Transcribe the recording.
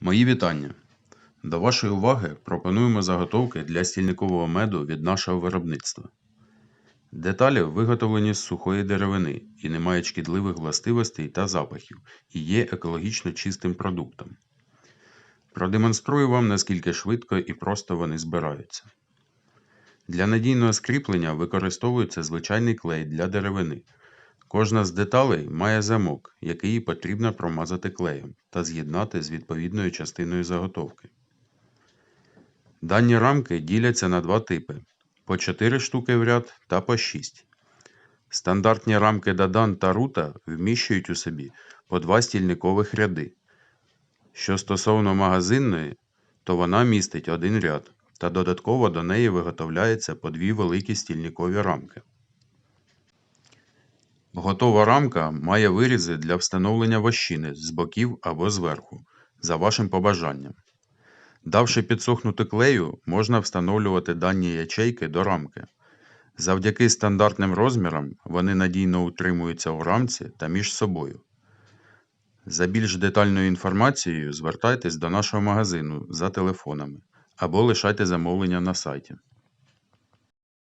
Мої вітання! До вашої уваги пропонуємо заготовки для стільникового меду від нашого виробництва. Деталі виготовлені з сухої деревини і не мають шкідливих властивостей та запахів і є екологічно чистим продуктом. Продемонструю вам, наскільки швидко і просто вони збираються. Для надійного скріплення використовується звичайний клей для деревини. Кожна з деталей має замок, який потрібно промазати клеєм та з'єднати з відповідною частиною заготовки. Дані рамки діляться на два типи по 4 штуки в ряд та по 6. Стандартні рамки Дадан та Рута вміщують у собі по два стільникових ряди. Що стосовно магазинної, то вона містить один ряд, та додатково до неї виготовляється по дві великі стільникові рамки. Готова рамка має вирізи для встановлення вощини з боків або зверху, за вашим побажанням. Давши підсохнути клею, можна встановлювати дані ячейки до рамки. Завдяки стандартним розмірам вони надійно утримуються у рамці та між собою. За більш детальною інформацією звертайтесь до нашого магазину за телефонами або лишайте замовлення на сайті.